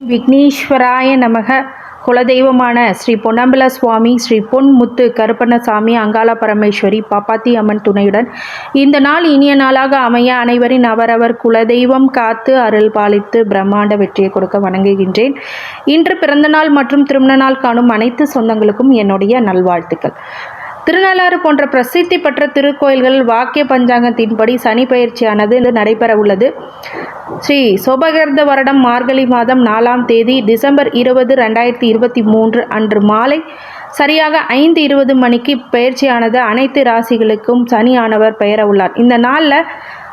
விக்னேஸ்வராய நமக. குலதெய்வமான ஸ்ரீ பொன்னம்பல சுவாமி ஸ்ரீ பொன்முத்து கருப்பண்ணசாமி அங்காள பரமேஸ்வரி பாப்பாத்தி அம்மன் துணையுடன் இந்த நாள் இனிய நாளாக அமைய அனைவரின் அவரவர் குலதெய்வம் காத்து அருள் பாலித்து பிரம்மாண்ட வெற்றியை கொடுக்க வணங்குகின்றேன். இன்று பிறந்தநாள் மற்றும் திருமண நாள் காணும் அனைத்து சொந்தங்களுக்கும் என்னுடைய நல்வாழ்த்துக்கள். திருநள்ளாறு போன்ற பிரசித்தி பெற்ற திருக்கோயில்கள் வாக்கிய பஞ்சாங்கத்தின்படி சனி பயிற்சியானது நடைபெற உள்ளது. ஸ்ரீ சோபகிருத வருடம் மார்கழி மாதம் நாலாம் தேதி டிசம்பர் இருபது ரெண்டாயிரத்தி இருபத்தி மூன்று அன்று மாலை சரியாக ஐந்து இருபது மணிக்கு பயிற்சியானது அனைத்து ராசிகளுக்கும் சனி ஆனவர் பெயர உள்ளார். இந்த நாளில்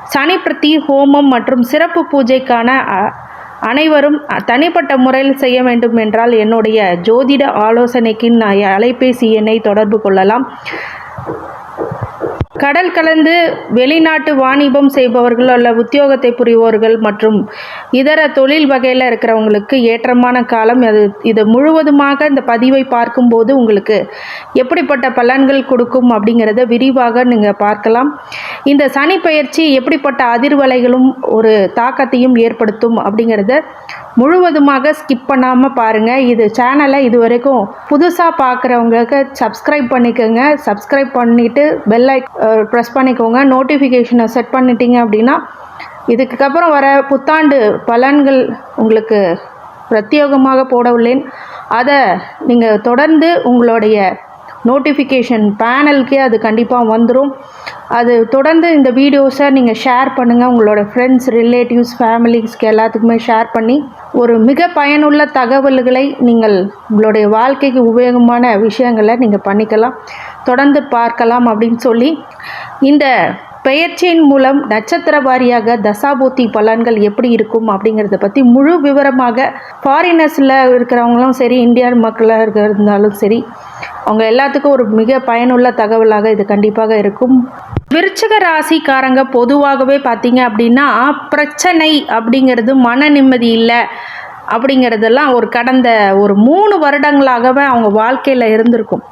சனி பிரதி ஹோமம் மற்றும் சிறப்பு பூஜைக்கான அ, அனைவரும் தனிப்பட்ட முறையில் செய்ய வேண்டும் என்றால் என்னுடைய ஜோதிட ஆலோசனைக்கு நான் அலைபேசி எண்ணை தொடர்பு கொள்ளலாம். கடல் கலந்து வெளிநாட்டு வாணிபம் செய்பவர்கள் அல்ல உத்தியோகத்தை புரிவோர்கள் மற்றும் இதர தொழில் வகையில் இருக்கிறவங்களுக்கு ஏற்றமான காலம் அது. இது முழுவதுமாக இந்த பதிவை பார்க்கும்போது உங்களுக்கு எப்படிப்பட்ட பலன்கள் கொடுக்கும் அப்படிங்கிறத விரிவாக நீங்கள் பார்க்கலாம். இந்த சனி பயிற்சி எப்படிப்பட்ட அதிர்வலைகளும் ஒரு தாக்கத்தையும் ஏற்படுத்தும் அப்படிங்கிறத முழுவதுமாக ஸ்கிப் பண்ணாமல் பாருங்கள் இது சேனலை இது வரைக்கும் புதுசாக பார்க்குறவங்களுக்கு சப்ஸ்கிரைப் பண்ணிக்கோங்க சப்ஸ்கிரைப் பண்ணிவிட்டு பெல் ப்ரெஸ் பண்ணிக்கோங்க. நோட்டிஃபிகேஷனை செட் பண்ணிட்டீங்க அப்படின்னா இதுக்கு அப்புறம் வர புத்தாண்டு பலன்கள் உங்களுக்கு பிரத்யேகமாக போட உள்ளேன். அதை நீங்கள் தொடர்ந்து உங்களுடைய நோட்டிஃபிகேஷன் பேனலுக்கே அது கண்டிப்பாக வந்துடும் அது தொடர்ந்து இந்த வீடியோஸை நீங்கள் ஷேர் பண்ணுங்கள் உங்களோட ஃப்ரெண்ட்ஸ் ரிலேட்டிவ்ஸ் ஃபேமிலிஸ்க்கு எல்லாத்துக்குமே ஷேர் பண்ணி ஒரு மிக பயனுள்ள தகவல்களை நீங்கள் உங்களுடைய வாழ்க்கைக்கு உபயோகமான விஷயங்களை நீங்கள் பண்ணிக்கலாம். தொடர்ந்து பார்க்கலாம் அப்படின்னு சொல்லி இந்த பெயர்ச்சியின் மூலம் நட்சத்திர வாரியாக தசாபூத்தி பலன்கள் எப்படி இருக்கும் அப்படிங்கிறத பற்றி முழு விவரமாக ஃபாரினர்ஸில் இருக்கிறவங்களும் சரி இந்தியா மக்களாக இருந்தாலும் சரி அவங்க எல்லாத்துக்கும் ஒரு மிக பயனுள்ள தகவலாக இது கண்டிப்பாக இருக்கும். விருச்சக ராசிக்காரங்க பொதுவாகவே பார்த்தீங்க அப்படின்னா பிரச்சனை அப்படிங்கிறது மன நிம்மதி இல்லை அப்படிங்கிறதெல்லாம் ஒரு கடந்த ஒரு மூணு வருடங்களாகவே அவங்க வாழ்க்கையில் இருந்திருக்கும்.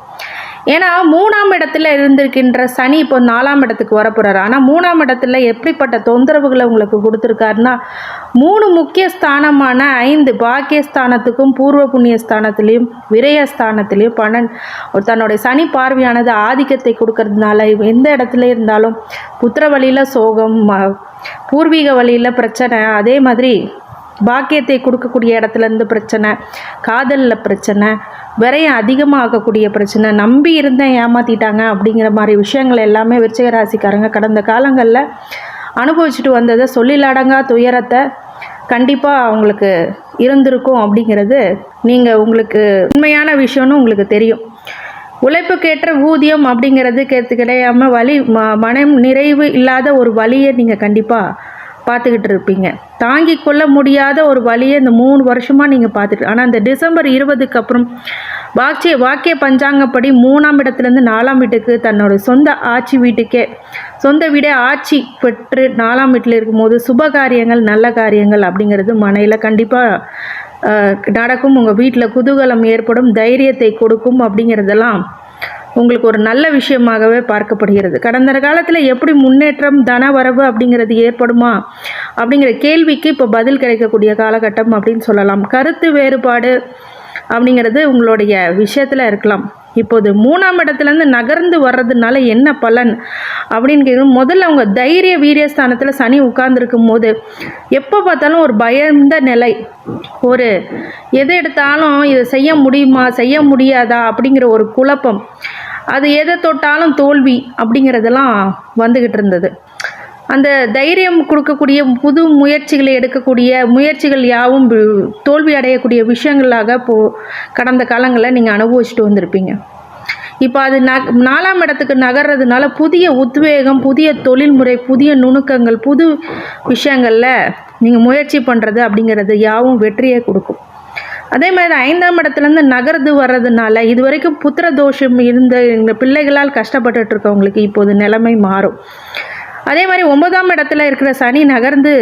ஏன்னா மூணாம் இடத்துல இருந்திருக்கின்ற சனி இப்போ நாலாம் இடத்துக்கு வரப்போகிறாரு ஆனால் மூணாம் இடத்துல எப்படிப்பட்ட தொந்தரவுகளை உங்களுக்கு கொடுத்துருக்காருன்னா மூணு முக்கிய ஸ்தானமான ஐந்து பாக்கியஸ்தானத்துக்கும் பூர்வ புண்ணிய ஸ்தானத்துலேயும் விரயஸ்தானத்துலேயும் பன்னெண் தன்னுடைய சனி பார்வையானது ஆதிக்கத்தை கொடுக்கறதுனால எந்த இடத்துல இருந்தாலும் புத்திர வழியில் சோகம் ம- பூர்வீக வழியில் பிரச்சனை அதே மாதிரி பாக்கியத்தை கொடுக்கக்கூடிய இடத்துல இருந்து பிரச்சனை காதலில் பிரச்சனை விரையம் அதிகமாகக்கூடிய பிரச்சனை நம்பி இருந்தேன் ஏமாற்றிட்டாங்க அப்படிங்கிற மாதிரி விஷயங்கள் எல்லாமே விருச்சிக ராசிக்காரங்க கடந்த காலங்களில் அனுபவிச்சுட்டு வந்ததை சொல்லிலடங்கா துயரத்தை கண்டிப்பாக அவங்களுக்கு இருந்திருக்கும் அப்படிங்கிறது நீங்கள் உங்களுக்கு உண்மையான விஷயம்னு உங்களுக்கு தெரியும். உழைப்புக்கேற்ற ஊதியம் அப்படிங்கிறது கேத்து கிடையாம வலி ம மனம் நிறைவு இல்லாத ஒரு வழியை நீங்கள் கண்டிப்பாக பார்த்துக்கிட்டு இருப்பீங்க. தாங்கி கொள்ள முடியாத ஒரு வழியை இந்த மூணு வருஷமாக நீங்கள் பார்த்துட்டு ஆனால் இந்த டிசம்பர் இருபதுக்கு அப்புறம் வாக்கிய வாக்கிய பஞ்சாங்கப்படி மூணாம் இடத்துலேருந்து நாலாம் வீட்டுக்கு தன்னோட சொந்த ஆட்சி வீட்டுக்கே சொந்த வீடே ஆட்சி பெற்று நாலாம் வீட்டில் இருக்கும்போது சுப காரியங்கள் நல்ல காரியங்கள் அப்படிங்கிறது மனையில் கண்டிப்பாக நடக்கும். உங்கள் வீட்டில் குதூகலம் ஏற்படும் தைரியத்தை கொடுக்கும் அப்படிங்கிறதெல்லாம் உங்களுக்கு ஒரு நல்ல விஷயமாகவே பார்க்கப்படுகிறது. கடந்த காலத்தில் எப்படி முன்னேற்றம் தன வரவு அப்படிங்கிறது ஏற்படுமா? அப்படிங்கிற கேள்விக்கு இப்போ பதில் கிடைக்கக்கூடிய காலகட்டம் அப்படின்னு சொல்லலாம். கருத்து வேறுபாடு அப்படிங்கிறது உங்களுடைய விஷயத்தில் இருக்கலாம். இப்போது மூணாம் இடத்துலேருந்து நகர்ந்து வர்றதுனால என்ன பலன் அப்படின்னு கேட்கும் முதல்ல அவங்க தைரிய வீரியஸ்தானத்தில் சனி உட்கார்ந்துருக்கும் போது எப்போ பார்த்தாலும் ஒரு பயந்த நிலை. ஒரு எது எடுத்தாலும் இதை செய்ய முடியுமா செய்ய முடியாதா அப்படிங்கிற ஒரு குழப்பம். அது எதை தொட்டாலும் தோல்வி அப்படிங்கிறதெல்லாம் வந்துக்கிட்டு இருந்தது. அந்த தைரியம் கொடுக்கக்கூடிய புது முயற்சிகளை எடுக்கக்கூடிய முயற்சிகள் யாவும் தோல்வி அடையக்கூடிய விஷயங்களாக போ கடந்த காலங்களில் நீங்கள் அனுபவிச்சுட்டு வந்திருப்பீங்க. இப்போ அது ந நாலாம் இடத்துக்கு நகர்றதுனால புதிய உத்வேகம் புதிய தொழில்முறை புதிய நுணுக்கங்கள் புது விஷயங்களில் நீங்கள் முயற்சி பண்ணுறது அப்படிங்கிறது யாவும் வெற்றியை கொடுக்கும். அதே மாதிரி ஐந்தாம் இடத்துலேருந்து நகர்ந்து வர்றதுனால இது வரைக்கும் புத்திர தோஷம் இருந்த இந்த பிள்ளைகளால் கஷ்டப்பட்டுட்டு இருக்கவங்களுக்கு இப்போது நிலைமை மாறும். அதே மாதிரி ஒன்பதாம் இடத்துல இருக்கிற சனி நகர்ந்து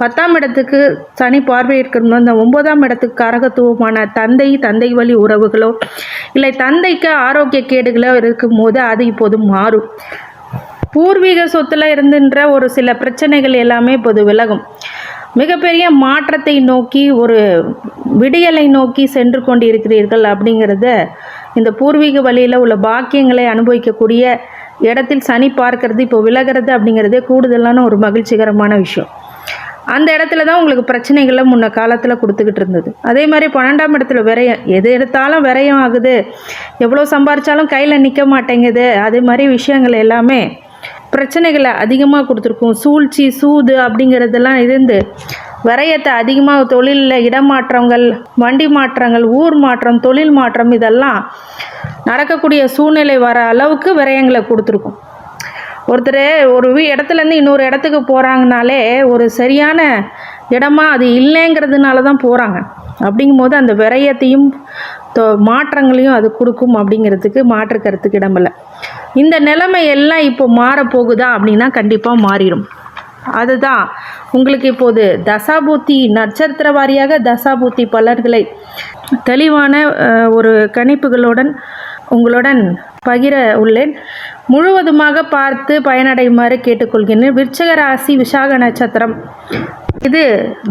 பத்தாம் இடத்துக்கு சனி பார்வை இருக்கிறது அந்த ஒன்பதாம் இடத்துக்கு கரகத்துவமான தந்தை தந்தை வழி உறவுகளோ இல்லை தந்தைக்கு ஆரோக்கிய கேடுகளோ இருக்கும்போது அது இப்போது மாறும். பூர்வீக சொத்தில் இருந்துன்ற ஒரு சில பிரச்சனைகள் எல்லாமே இப்போது விலகும். மிகப்பெரிய மாற்றத்தை நோக்கி ஒரு விடியலை நோக்கி சென்று கொண்டிருக்கிறீர்கள் அப்படிங்கிறத இந்த பூர்வீக வழியில் உள்ள பாக்கியங்களை அனுபவிக்கக்கூடிய இடத்தில் சனி பார்க்கறது இப்போ விலகிறது அப்படிங்கிறதே கூடுதலான ஒரு மகிழ்ச்சிகரமான விஷயம். அந்த இடத்துல தான் உங்களுக்கு பிரச்சனைகளை முன்ன காலத்தில் கொடுத்துக்கிட்டு இருந்தது. அதே மாதிரி பன்னெண்டாம் இடத்துல விரயம் எது எடுத்தாலும் விரயம் ஆகுது. எவ்வளோ சம்பாரித்தாலும் கையில் நிற்க மாட்டேங்குது. அதே மாதிரி விஷயங்கள் எல்லாமே பிரச்சனைகளை அதிகமாக கொடுத்துருக்கும். சூழ்ச்சி சூது அப்படிங்கிறதெல்லாம் இருந்து விரயத்தை அதிகமாக தொழிலில் இடமாற்றங்கள் வண்டி மாற்றங்கள் ஊர் மாற்றம் தொழில் மாற்றம் இதெல்லாம் நடக்கக்கூடிய சூழ்நிலை வர அளவுக்கு விரயங்களை கொடுத்துருக்கும். ஒருத்தர் ஒரு இடத்துலேருந்து இன்னொரு இடத்துக்கு போகிறாங்கனாலே ஒரு சரியான இடமா அது இல்லைங்கிறதுனால தான் போகிறாங்க அப்படிங்கும்போது அந்த விரயத்தையும் தொ- மாற்றங்களையும் அது கொடுக்கும் அப்படிங்கிறதுக்கு மாற்று கருத்துக்கு இடமில்லை. இந்த நிலைமை எல்லாம் இப்போ மாறப்போகுதா அப்படின்னா கண்டிப்பாக மாறிடும் அதுதான். உங்களுக்கு இப்போது தசாபூத்தி நட்சத்திர வாரியாக தசாபூத்தி பலர்களை தெளிவான ஒரு கணிப்புகளுடன் உங்களுடன் பகிர உள்ளேன். முழுவதுமாக பார்த்து பயனடையுமாறு கேட்டுக்கொள்கிறேன் விருச்சக ராசி விசாக நட்சத்திரம். இது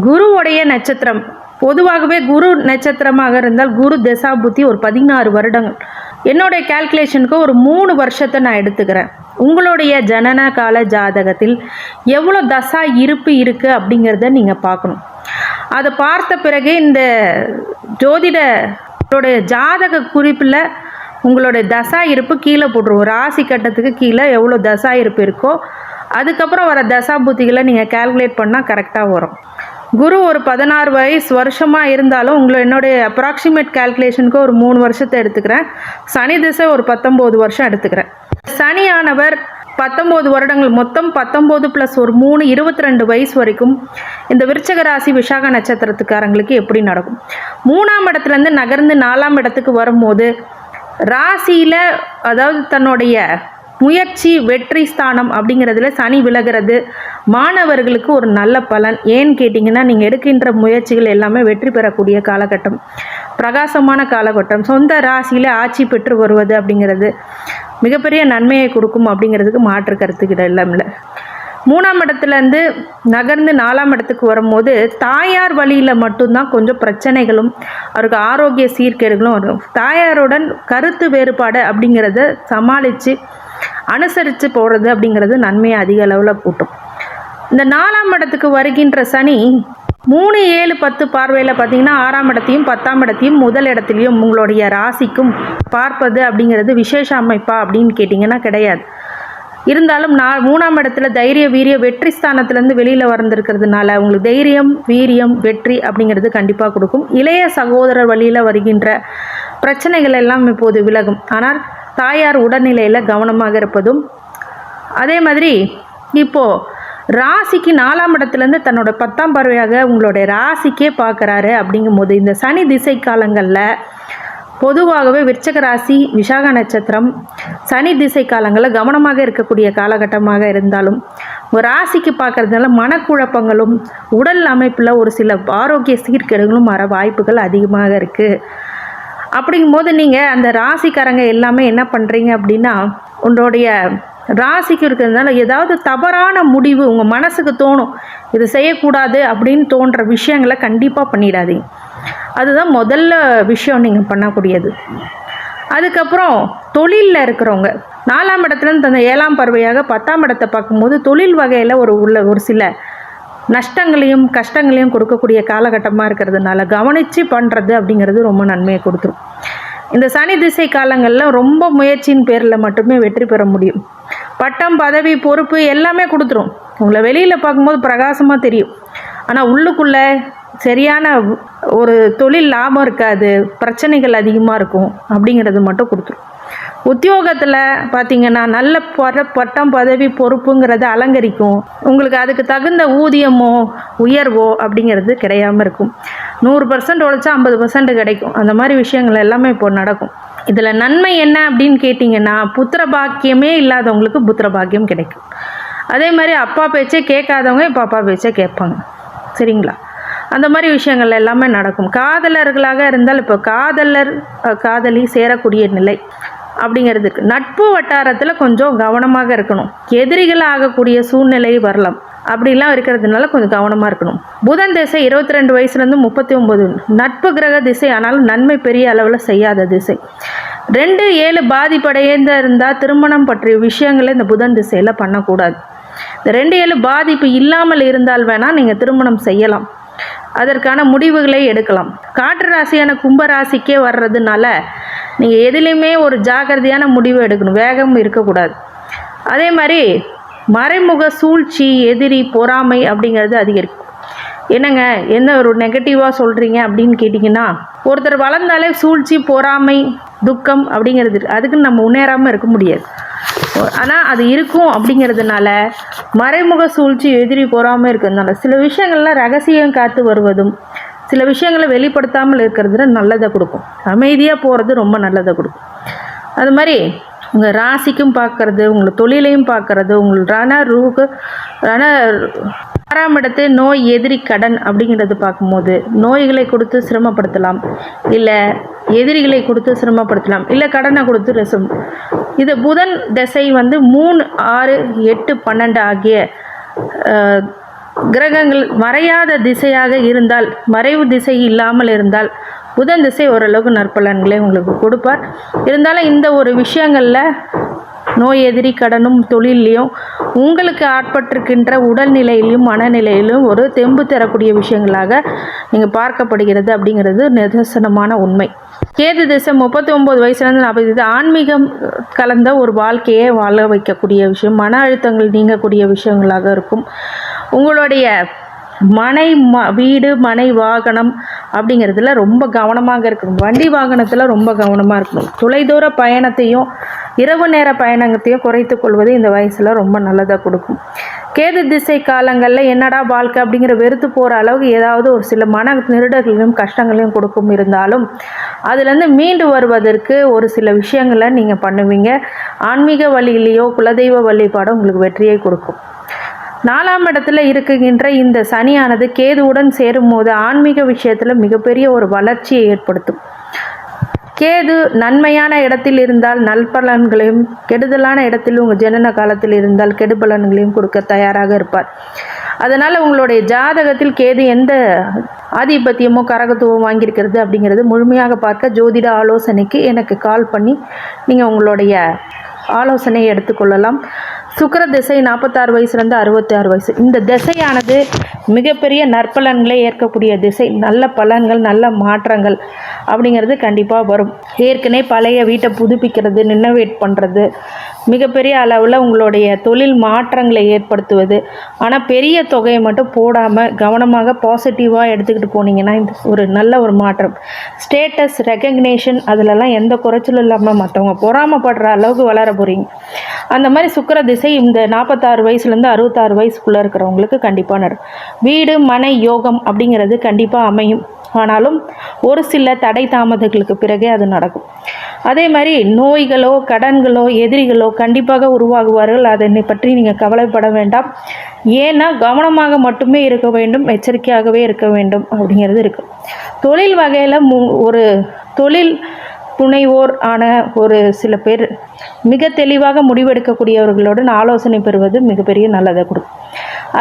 குருவுடைய நட்சத்திரம். பொதுவாகவே குரு நட்சத்திரமாக இருந்தால் குரு தசாபுத்தி ஒரு பதினாறு வருடங்கள். என்னுடைய கால்குலேஷனுக்கு ஒரு மூணு வருஷத்தை நான் எடுத்துக்கிறேன். உங்களுடைய ஜனன கால ஜாதகத்தில் எவ்வளோ தசா இருப்பு இருக்குது அப்படிங்கிறத நீங்கள் பார்க்கணும். அதை பார்த்த பிறகு இந்த ஜோதிடருடைய ஜாதக குறிப்பில் உங்களுடைய தசா இருப்பு கீழே போட்டுருவோம். ராசி கட்டத்துக்கு கீழே எவ்வளோ தசா இருப்பு இருக்கோ அதுக்கப்புறம் வர தசா புத்திகளை நீங்கள் கால்குலேட் பண்ணால் கரெக்டாக வரும். குரு ஒரு பதினாறு வயசு வருஷமாக இருந்தாலும் உங்களை என்னுடைய அப்ராக்சிமேட் கால்குலேஷனுக்கு ஒரு மூணு வருஷத்தை எடுத்துக்கிறேன். சனி திசை ஒரு பத்தொம்போது வருஷம் எடுத்துக்கிறேன். சனியானவர் பத்தொம்போது வருடங்கள் மொத்தம் பத்தொம்போது ப்ளஸ் ஒரு மூணு இருபத்தி ரெண்டு வயசு வரைக்கும் இந்த விருச்சக ராசி விசாக நட்சத்திரத்துக்காரங்களுக்கு எப்படி நடக்கும்? மூணாம் இடத்துலேருந்து நகர்ந்து நாலாம் இடத்துக்கு வரும்போது ராசியில் அதாவது தன்னுடைய முயற்சி வெற்றி ஸ்தானம் அப்படிங்கிறதுல சனி விலகிறது. மாணவர்களுக்கு ஒரு நல்ல பலன். ஏன்னு கேட்டிங்கன்னா நீங்கள் எடுக்கின்ற முயற்சிகள் எல்லாமே வெற்றி பெறக்கூடிய காலகட்டம். பிரகாசமான காலகட்டம். சொந்த ராசியில் ஆட்சி பெற்று வருவது அப்படிங்கிறது மிகப்பெரிய நன்மையை கொடுக்கும் அப்படிங்கிறதுக்கு மாற்று கருத்துக்கிட்ட இல்லை மூணாம் இடத்துலேருந்து நகர்ந்து நாலாம் இடத்துக்கு வரும்போது தாயார் வழியில் மட்டும்தான் கொஞ்சம் பிரச்சனைகளும் அவருக்கு ஆரோக்கிய சீர்கேடுகளும் வரும். தாயாருடன் கருத்து வேறுபாடு அப்படிங்கிறத சமாளித்து அனுசரித்து போகிறது அப்படிங்கிறது நன்மையை அதிக அளவில் கூட்டும். இந்த நாலாம் இடத்துக்கு வருகின்ற சனி மூணு ஏழு பத்து பார்வையில் பார்த்தீங்கன்னா ஆறாம் இடத்தையும் பத்தாம் இடத்தையும் முதல் இடத்துலையும் உங்களுடைய ராசிக்கும் பார்ப்பது அப்படிங்கிறது விசேஷ அமைப்பா அப்படின்னு கேட்டிங்கன்னா கிடையாது. இருந்தாலும் நான் மூணாம் இடத்துல தைரிய வீரிய வெற்றி ஸ்தானத்துலேருந்து வெளியில் வந்திருக்கிறதுனால உங்களுக்கு தைரியம் வீரியம் வெற்றி அப்படிங்கிறது கண்டிப்பாக கொடுக்கும். இளைய சகோதரர் வழியில் வருகின்ற பிரச்சனைகள் எல்லாம் இப்போது விலகும். ஆனால் தாயார் உடல்நிலையில் கவனமாக இருப்பதும் அதே மாதிரி இப்போது ராசிக்கு நாலாம் இடத்துலேருந்து தன்னோட பத்தாம் பார்வையாக உங்களுடைய ராசிக்கே பார்க்குறாரு அப்படிங்கும்போது இந்த சனி திசை காலங்களில் பொதுவாகவே விருச்சக ராசி விசாக நட்சத்திரம் சனி திசை காலங்களில் கவனமாக இருக்கக்கூடிய காலகட்டமாக இருந்தாலும் ஒரு ராசிக்கு பார்க்கறதுனால மனக்குழப்பங்களும் உடல் அமைப்பில் ஒரு சில ஆரோக்கிய சீர்கேடுகளும் வர வாய்ப்புகள் அதிகமாக இருக்குது அப்படிங்கும்போது நீங்கள் அந்த ராசிக்காரங்க எல்லாமே என்ன பண்ணுறீங்க அப்படின்னா உங்களுடைய ராசிக்கு இருக்கிறதுனால ஏதாவது தவறான முடிவு உங்கள் மனசுக்கு தோணும் இது செய்யக்கூடாது அப்படின்னு தோன்ற விஷயங்களை கண்டிப்பாக பண்ணிடாதீங்க. அதுதான் முதல்ல விஷயம் நீங்கள் பண்ணக்கூடியது. அதுக்கப்புறம் தொழிலில் இருக்கிறவங்க நாலாம் இடத்துலேருந்து தந்த ஏழாம் பறவையாக பத்தாம் இடத்தை பார்க்கும்போது தொழில் வகையில் ஒரு உள்ள ஒரு சில நஷ்டங்களையும் கஷ்டங்களையும் கொடுக்கக்கூடிய காலகட்டமாக இருக்கிறதுனால கவனித்து பண்ணுறது அப்படிங்கிறது ரொம்ப நன்மையை கொடுத்துரும். இந்த சனி திசை காலங்களில் ரொம்ப முயற்சியின் பேரில் மட்டுமே வெற்றி பெற முடியும். பட்டம் பதவி பொறுப்பு எல்லாமே கொடுத்துரும். உங்களை வெளியில் பார்க்கும்போது பிரகாசமாக தெரியும். ஆனால் உள்ளுக்குள்ளே சரியான ஒரு தொழில் லாபம் இருக்காது பிரச்சனைகள் அதிகமாக இருக்கும் அப்படிங்கிறது மட்டும் கொடுத்துரும். உத்தியோகத்தில் பார்த்தீங்கன்னா நல்ல பட பட்டம் பதவி பொறுப்புங்கிறத அலங்கரிக்கும். உங்களுக்கு அதுக்கு தகுந்த ஊதியமோ உயர்வோ அப்படிங்கிறது கிடையாமல் இருக்கும். நூறு பர்சன்ட் உழைச்சா ஐம்பது பர்சன்ட் கிடைக்கும். அந்த மாதிரி விஷயங்கள் எல்லாமே இப்போ நடக்கும். இதில் நன்மை என்ன அப்படின்னு கேட்டிங்கன்னா புத்திர பாக்கியமே இல்லாதவங்களுக்கு புத்திர பாக்கியம் கிடைக்கும். அதே மாதிரி அப்பா பேச்சே கேட்காதவங்க இப்போ அப்பா பேச்சே கேட்பாங்க. சரிங்களா? அந்த மாதிரி விஷயங்கள் எல்லாமே நடக்கும். காதலர்களாக இருந்தால் இப்போ காதலர் காதலி சேரக்கூடிய நிலை அப்படிங்கிறது இருக்குது நட்பு வட்டாரத்தில் கொஞ்சம் கவனமாக இருக்கணும். எதிரிகள் ஆகக்கூடிய சூழ்நிலை வரலாம். அப்படிலாம் இருக்கிறதுனால கொஞ்சம் கவனமாக இருக்கணும். புதன் திசை இருபத்தி ரெண்டு வயசுலேருந்து முப்பத்தி ஒம்பது நட்பு கிரக திசை ஆனாலும் நன்மை பெரிய அளவில் செய்யாத திசை. ரெண்டு ஏழு பாதிப்படைந்த இருந்தால் திருமணம் பற்றிய விஷயங்களை இந்த புதன் திசையில் பண்ணக்கூடாது. இந்த ரெண்டு ஏழு பாதிப்பு இல்லாமல் இருந்தால் வேணால் நீங்கள் திருமணம் செய்யலாம். அதற்கான முடிவுகளை எடுக்கலாம். காற்று ராசியான கும்ப ராசிக்கே வர்றதுனால நீங்கள் எதுலேயுமே ஒரு ஜாக்கிரதையான முடிவு எடுக்கணும். வேகம் இருக்கக்கூடாது. அதே மாதிரி மறைமுக சூழ்ச்சி எதிரி பொறாமை அப்படிங்கிறது அதிகரிக்கும். என்னங்க? என்ன ஒரு நெகட்டிவாக சொல்கிறீங்க அப்படின்னு கேட்டிங்கன்னா ஒருத்தர் வளர்ந்தாலே சூழ்ச்சி பொறாமை துக்கம் அப்படிங்கிறது அதுக்குன்னு அதுக்கு நம்ம முன்னேறாமல் இருக்க முடியாது. ஆனால் அது இருக்கும் அப்படிங்கிறதுனால மறைமுக சூழ்ச்சி எதிரி பொறாமல் இருக்கிறதுனால சில விஷயங்கள்லாம் ரகசியம் காத்து வருவதும் சில விஷயங்களை வெளிப்படுத்தாமல் இருக்கிறது நல்லதை கொடுக்கும். அமைதியாக போகிறது ரொம்ப நல்லதை கொடுக்கும். அது மாதிரி உங்கள் ராசிக்கும் பார்க்குறது உங்கள் தொழிலையும் பார்க்குறது உங்கள் ரண ரூக ரண ஆறாம் இடத்து நோய் எதிரி கடன் அப்படிங்கிறது பார்க்கும்போது நோய்களை கொடுத்து சிரமப்படுத்தலாம். இல்லை எதிரிகளை கொடுத்து சிரமப்படுத்தலாம். இல்லை கடனை கொடுத்து ரசம். இது புதன் திசை வந்து மூணு ஆறு எட்டு பன்னெண்டு ஆகிய கிரகங்கள் மறையாத திசையாக இருந்தால் மறைவு திசை இல்லாமல் இருந்தால் புதன் திசை ஓரளவுக்கு நற்பலன்களை உங்களுக்கு கொடுப்பார். இருந்தாலும் இந்த ஒரு விஷயங்களில் நோய் எதிரி கடனும் தொழிலையும் உங்களுக்கு ஆட்பட்டிருக்கின்ற உடல்நிலையிலும் மனநிலையிலும் ஒரு தெம்பு தரக்கூடிய விஷயங்களாக நீங்கள் பார்க்கப்படுகிறது அப்படிங்கிறது நிதர்சனமான உண்மை. கேது திசை முப்பத்தி ஒம்பது வயசுலேருந்து நாற்பது இது ஆன்மீகம் கலந்த ஒரு வாழ்க்கையை வாழ வைக்கக்கூடிய விஷயம் மன அழுத்தங்கள் நீங்கக்கூடிய விஷயங்களாக இருக்கும். உங்களுடைய மனை ம வீடு மனை வாகனம் அப்படிங்கிறதுல ரொம்ப கவனமாக இருக்கணும். வண்டி வாகனத்தில் ரொம்ப கவனமாக இருக்கணும். தொலைதூர பயணத்தையும் இரவு நேர பயணத்தையும் குறைத்து கொள்வது இந்த வயசில் ரொம்ப நல்லதாக கொடுக்கும். கேது திசை காலங்களில் என்னடா வாழ்க்கை அப்படிங்கிற வெறுத்து போகிற அளவுக்கு ஏதாவது ஒரு சில மன நெருடல்களையும் கஷ்டங்களையும் கொடுக்கும் இருந்தாலும் அதுலேருந்து மீண்டு வருவதற்கு ஒரு சில விஷயங்களை நீங்கள் பண்ணுவீங்க. ஆன்மீக வழியிலேயோ குலதெய்வ வழிபாடோ உங்களுக்கு வெற்றியை கொடுக்கும். நாலாம் இடத்துல இருக்குகின்ற இந்த சனியானது கேதுவுடன் சேரும்போது ஆன்மீக விஷயத்தில் மிகப்பெரிய ஒரு வளர்ச்சியை ஏற்படுத்தும். கேது நன்மையான இடத்தில் இருந்தால் நல்பலன்களையும் கெடுதலான இடத்தில் உங்கள் ஜனன காலத்தில் இருந்தால் கெடுபலன்களையும் கொடுக்க தயாராக இருப்பார். அதனால் உங்களுடைய ஜாதகத்தில் கேது எந்த ஆதிபத்தியமோ கரகத்துவம் வாங்கியிருக்கிறது அப்படிங்கிறது முழுமையாக பார்க்க ஜோதிட ஆலோசனைக்கு எனக்கு கால் பண்ணி நீங்கள் உங்களுடைய ஆலோசனையை எடுத்துக்கொள்ளலாம். சுக்கிர திசை நாற்பத்தாறு வயசுலேருந்து அறுபத்தாறு வயசு. இந்த திசையானது மிகப்பெரிய நற்பலன்களை ஏற்கக்கூடிய திசை. நல்ல பலன்கள் நல்ல மாற்றங்கள் அப்படிங்கிறது கண்டிப்பாக வரும். ஏற்கனவே பழைய வீட்டை புதுப்பிக்கிறது நின்னவேட் பண்ணுறது மிகப்பெரிய அளவில் உங்களுடைய தொழில் மாற்றங்களை ஏற்படுத்துவது. ஆனால் பெரிய தொகையை மட்டும் போடாமல் கவனமாக பாசிட்டிவாக எடுத்துக்கிட்டு போனீங்கன்னா இந்த ஒரு நல்ல ஒரு மாற்றம். ஸ்டேட்டஸ் ரெக்கக்னேஷன் அதிலெல்லாம் எந்த குறைச்சலும் இல்லாமல் மற்றவங்க பொறாமப்படுற அளவுக்கு வளர போகிறீங்க அந்த மாதிரி சுக்கிர திசை இந்த நாற்பத்தாறு வயசுலேருந்து அறுபத்தாறு வயசுக்குள்ளே இருக்கிறவங்களுக்கு கண்டிப்பாக நடக்கும். வீடு மனை யோகம் அப்படிங்கிறது கண்டிப்பாக அமையும். ஆனாலும் ஒரு சில தடை தாமதங்களுக்கு பிறகே அது நடக்கும். அதே மாதிரி நோய்களோ கடன்களோ எதிரிகளோ கண்டிப்பாக உருவாகுவார்கள். அதனை பற்றி நீங்கள் கவலைப்பட வேண்டாம். ஏன்னா கவனமாக மட்டுமே இருக்க வேண்டும் எச்சரிக்கையாகவே இருக்க வேண்டும் அப்படிங்கிறது இருக்குது தொழில் வகையில் மு ஒரு தொழில் துணைவோர் ஆன ஒரு சில பேர் மிக தெளிவாக முடிவெடுக்கக்கூடியவர்களுடன் ஆலோசனை பெறுவது மிகப்பெரிய நல்லதை கொடுக்கும்.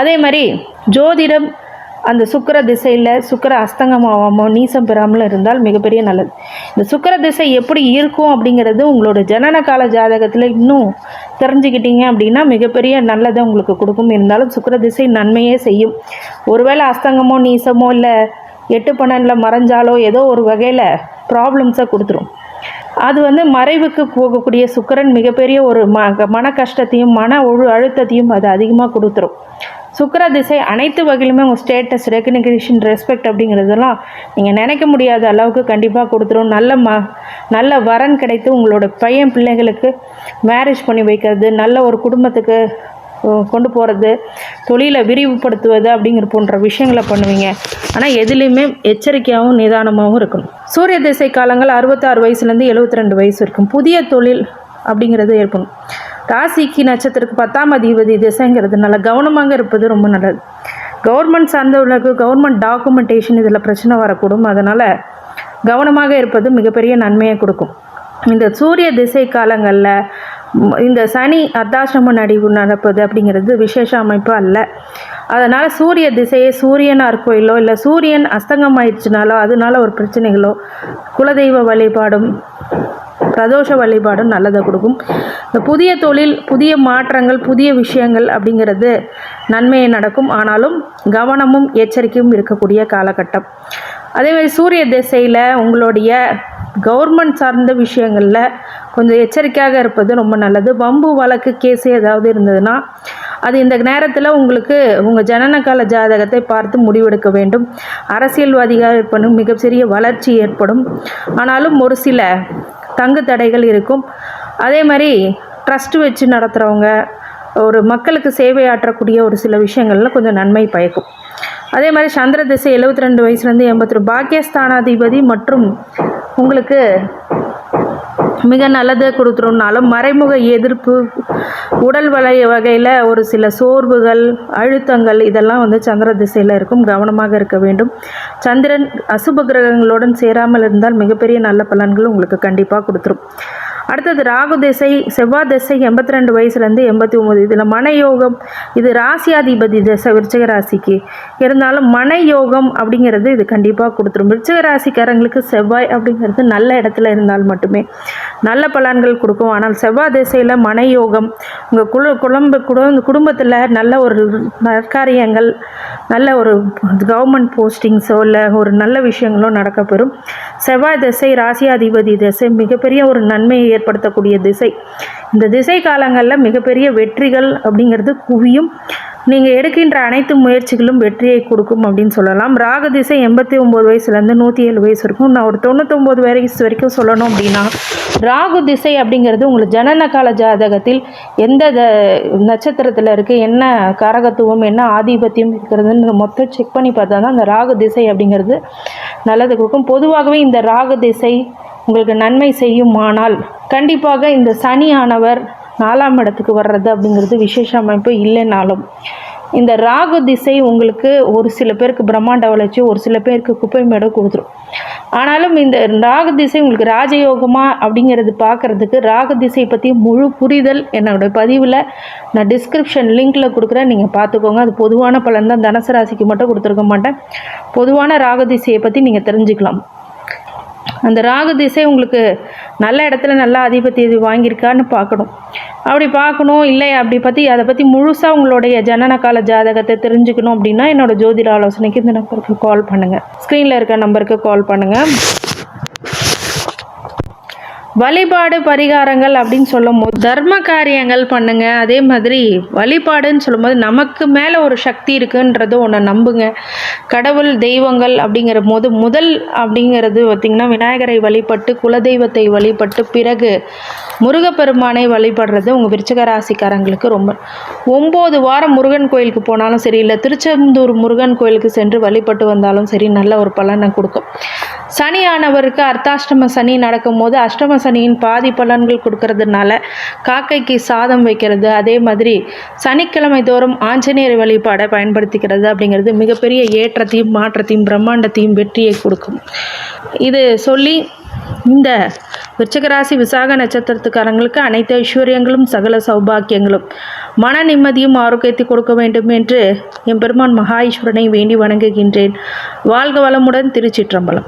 அதே மாதிரி ஜோதிடம் அந்த சுக்கிர திசையில் சுக்கிர அஸ்தங்கமாகாமோ நீசம் பெறாமல் இருந்தால் மிகப்பெரிய நல்லது. இந்த சுக்கிர திசை எப்படி இருக்கும் அப்படிங்கிறது உங்களோட ஜனன கால ஜாதகத்தில் இன்னும் தெரிஞ்சுக்கிட்டீங்க அப்படின்னா மிகப்பெரிய நல்லதை உங்களுக்கு கொடுக்கும். இருந்தாலும் சுக்கிர திசை நன்மையே செய்யும். ஒருவேளை அஸ்தங்கமோ நீசமோ இல்லை எட்டு பன்னெண்டில் மறைஞ்சாலோ ஏதோ ஒரு வகையில் ப்ராப்ளம்ஸை கொடுத்துரும். அது வந்து மறைவுக்கு போகக்கூடிய சுக்கிரன் மிகப்பெரிய ஒரு ம மன கஷ்டத்தையும் மன ஒழு அழுத்தத்தையும் அது அதிகமாக கொடுத்துரும். சுக்கர திசை அனைத்து வகையிலுமே உங்கள் ஸ்டேட்டஸ் ரெகனிகேஷன் ரெஸ்பெக்ட் அப்படிங்கிறதெல்லாம் நீங்கள் நினைக்க முடியாத அளவுக்கு கண்டிப்பாக கொடுத்துரும். நல்ல ம நல்ல வரன் கிடைத்து உங்களோட பையன் பிள்ளைகளுக்கு மேரேஜ் பண்ணி வைக்கிறது நல்ல ஒரு குடும்பத்துக்கு கொண்டு போகிறது தொழிலை விரிவுபடுத்துவது அப்படிங்கிற போன்ற விஷயங்களை பண்ணுவீங்க. ஆனால் எதுலேயுமே எச்சரிக்கையாகவும் நிதானமாகவும் இருக்கணும். சூரிய திசை காலங்கள் அறுபத்தாறு வயசுலேருந்து எழுபத்தி ரெண்டு வயசு இருக்கும் புதிய தொழில் அப்படிங்கிறது ஏற்படும். ராசிக்கு நட்சத்திரத்துக்கு பத்தாம் அதிபதி திசைங்கிறதுனால கவனமாக இருப்பது ரொம்ப நல்லது. கவர்மெண்ட் சார்ந்தவர்களுக்கு கவர்மெண்ட் டாக்குமெண்டேஷன் இதில் பிரச்சனை வரக்கூடும். அதனால் கவனமாக இருப்பது மிகப்பெரிய நன்மையை கொடுக்கும். இந்த சூரிய திசை காலங்களில் இந்த சனி அர்த்தாசிரம நடிவு நடப்பது அப்படிங்கிறது விசேஷ அமைப்பு அல்ல. அதனால் சூரிய திசையை சூரியனார் கோயிலோ இல்லை சூரியன் அஸ்தங்கம் ஆயிடுச்சுனாலோ அதனால ஒரு பிரச்சனைகளோ குலதெய்வ வழிபாடும் பிரதோஷ வழிபாடும் நல்லதை கொடுக்கும். இந்த புதிய தொழில் புதிய மாற்றங்கள் புதிய விஷயங்கள் அப்படிங்கிறது நன்மையை நடக்கும். ஆனாலும் கவனமும் எச்சரிக்கையும் இருக்கக்கூடிய காலகட்டம். அதே மாதிரி சூரிய திசையில் உங்களுடைய கவர்மெண்ட் சார்ந்த விஷயங்களில் கொஞ்சம் எச்சரிக்கையாக இருப்பது ரொம்ப நல்லது. வம்பு வழக்கு கேஸ் ஏதாவது இருந்ததுன்னா அது இந்த நேரத்தில் உங்களுக்கு உங்கள் ஜனனகால ஜாதகத்தை பார்த்து முடிவெடுக்க வேண்டும். அரசியல்வாதிகள் இருப்பனும் மிகப்பெரிய வளர்ச்சி ஏற்படும். ஆனாலும் ஒரு சில தங்கு தடைகள் இருக்கும். அதே மாதிரி ட்ரஸ்ட் வச்சு நடத்துகிறவங்க ஒரு மக்களுக்கு சேவை ஆற்றக்கூடிய ஒரு சில விஷயங்கள்ல கொஞ்சம் நன்மை பயக்கும். அதே மாதிரி சந்திர திசை எழுபத்தி ரெண்டு வயசுலேருந்து எண்பத்தி ரெண்டு பாக்கியஸ்தானாதிபதி மற்றும் உங்களுக்கு மிக நல்லதை கொடுத்துருனாலும் மறைமுக எதிர்ப்பு உடல் வலை வகையில் ஒரு சில சோர்வுகள் அழுத்தங்கள் இதெல்லாம் வந்து சந்திர திசையில் இருக்கும். கவனமாக இருக்க வேண்டும். சந்திரன் அசுப கிரகங்களுடன் சேராமல் இருந்தால் மிகப்பெரிய நல்ல பலன்கள் உங்களுக்கு கண்டிப்பாக கொடுத்துரும். அடுத்தது ராகு திசை செவ்வாய் திசை எண்பத்தி ரெண்டு வயசுலேருந்து எண்பத்தி ஒம்பது. இதில் மன யோகம் இது ராசியாதிபதி திசை விருச்சிக ராசிக்கு இருந்தாலும் மன யோகம் அப்படிங்கிறது இது கண்டிப்பாக கொடுத்துரும். விருச்சிக ராசிக்காரங்களுக்கு செவ்வாய் அப்படிங்கிறது நல்ல இடத்துல இருந்தால் மட்டுமே நல்ல பலன்கள் கொடுக்கும். ஆனால் செவ்வாய் திசையில் மன யோகம் உங்கள் குழு குழம்பு குடும்ப குடும்பத்தில் நல்ல ஒரு நற்காரியங்கள் நல்ல ஒரு கவர்மெண்ட் போஸ்டிங்ஸோ இல்லை ஒரு நல்ல விஷயங்களோ நடக்கப்பெறும். செவ்வாய் திசை ராசியாதிபதி திசை மிகப்பெரிய ஒரு நன்மையை ஏற்படுத்தக்கூடிய திசை. இந்த திசை காலங்களில் மிகப்பெரிய வெற்றிகள் அப்படிங்கிறது குவியும். நீங்கள் எடுக்கின்ற அனைத்து முயற்சிகளும் வெற்றியை கொடுக்கும் அப்படின்னு சொல்லலாம். ராக திசை எண்பத்தி ஒம்பது வயசுலேருந்து நூற்றி ஏழு வயசு இருக்கும் நான் ஒரு தொண்ணூத்தொம்பது வயசு வரைக்கும் சொல்லணும் அப்படின்னா ராகு திசை அப்படிங்கிறது உங்களுக்கு ஜனன கால ஜாதகத்தில் எந்த த- நட்சத்திரத்தில் இருக்குது என்ன காரகத்துவம் என்ன ஆதிபத்தியம் இருக்கிறதுன்னு மொத்தம் செக் பண்ணி பார்த்தா தான் அந்த ராகு திசை அப்படிங்கிறது நல்லது கொடுக்கும். பொதுவாகவே இந்த ராகு திசை உங்களுக்கு நன்மை செய்யுமானால் கண்டிப்பாக இந்த சனியானவர் நாலாம் இடத்துக்கு வர்றது அப்படிங்கிறது விசேஷ அமைப்பு இல்லைனாலும் இந்த ராகு திசை உங்களுக்கு ஒரு சில பேருக்கு பிரம்மாண்ட வளர்ச்சி ஒரு சில பேருக்கு குப்பை மேடம் கொடுத்துரும். ஆனாலும் இந்த ராகு திசை உங்களுக்கு ராஜயோகமா அப்படிங்கிறது பார்க்குறதுக்கு ராகு திசை பற்றி முழு புரிதல் என்னோட பதிவில் நான் டிஸ்கிரிப்ஷன் லிங்க்கில் கொடுக்குறேன். நீங்கள் பார்த்துக்கோங்க. அது பொதுவான பலன் தான். தனுசு ராசிக்கு மட்டும் கொடுத்துருக்க மாட்டேன். பொதுவான ராகு திசையை பற்றி நீங்கள் தெரிஞ்சுக்கலாம். அந்த ராகு திசை உங்களுக்கு நல்ல இடத்துல நல்ல அதிபத்தியது வாங்கியிருக்கான்னு பார்க்கணும். அப்படி பார்க்கணும் இல்லை அப்படி பற்றி அதை பற்றி முழுசாக உங்களுடைய ஜனன கால ஜாதகத்தை தெரிஞ்சுக்கணும் அப்படின்னா என்னோடய ஜோதிட ஆலோசனைக்கு இந்த நம்பருக்கு கால் பண்ணுங்கள் ஸ்க்ரீனில் இருக்க நம்பருக்கு கால் பண்ணுங்கள் வழிபாடு பரிகாரங்கள் அப்படின்னு சொல்லும் போது தர்ம காரியங்கள் பண்ணுங்க. அதே மாதிரி வழிபாடுன்னு சொல்லும்போது நமக்கு மேலே ஒரு சக்தி இருக்குன்றது ஒன்று நம்புங்க. கடவுள் தெய்வங்கள் அப்படிங்கிற போது முதல் அப்படிங்கிறது பார்த்திங்கன்னா விநாயகரை வழிபட்டு குலதெய்வத்தை வழிபட்டு பிறகு முருகப்பெருமானை வழிபடுறது உங்கள் விருச்சிக ராசிக்காரங்களுக்கு ரொம்ப. ஒம்பது வாரம் முருகன் கோயிலுக்கு போனாலும் சரி இல்லை திருச்செந்தூர் முருகன் கோயிலுக்கு சென்று வழிபட்டு வந்தாலும் சரி நல்ல ஒரு பலனை கொடுக்கும். சனி ஆனவருக்கு அர்த்தாஷ்டம சனி நடக்கும்போது அஷ்டம சனியின் பாதி பலன்கள் கொடுக்கறதுனால காக்கைக்கு சாதம் வைக்கிறது அதே மாதிரி சனிக்கிழமை தோறும் ஆஞ்சநேயர் வழிபாடை பயன்படுத்திக்கிறது அப்படிங்கிறது மிகப்பெரிய ஏற்றத்தையும் மாற்றத்தையும் பிரம்மாண்டத்தையும் வெற்றியை கொடுக்கும். இது சொல்லி இந்த விருச்சகராசி விசாக நட்சத்திரத்துக்காரங்களுக்கு அனைத்து ஐஸ்வர்யங்களும் சகல சௌபாக்கியங்களும். மன நிம்மதியும் ஆரோக்கியத்தை கொடுக்க வேண்டும் என்று எம்பெருமான் மகா ஈஸ்வரனை வேண்டி வணங்குகின்றேன். வாழ்க வளமுடன் திருச்சிற்றம்பலம்.